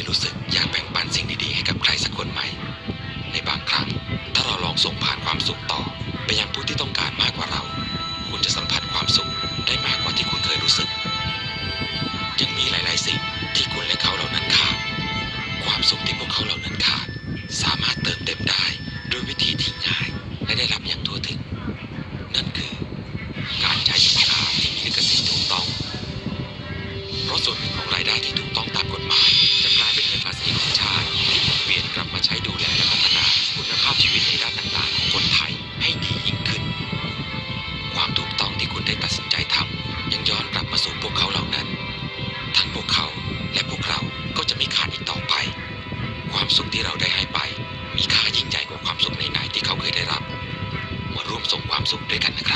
ยรู้สึกอยากแบ่งปันสิ่งดีๆให้กับใครสักคนไหม ในบางครั้ง ถ้าเราลองส่งผ่านความสุขต่อ ไปยังผู้ที่ต้องการมากกว่าเรา คุณจะสัมผัสความสุขได้มากกว่าที่คุณเคยรู้สึก ยังมีหลาย ๆ สิ่งที่คุณและเขาเหล่านั้นขาดความสุขที่ ใช้ดูแลและพัฒนาคุณภาพชีวิตในด้านต่างๆ ของคนไทยให้ดียิ่งขึ้น ความถูกต้องที่คุณได้ตัดสินใจทำยังย้อนกลับมาสู่พวกเขาเหล่านั้น ทั้งพวกเขาและพวกเราก็จะไม่ขาดอีกต่อไป ความสุขที่เราได้ให้ไป มีค่ายิ่งใหญ่กว่าความสุขไหนๆที่เขาเคยได้รับ มาร่วมส่งความสุขด้วยกันนะ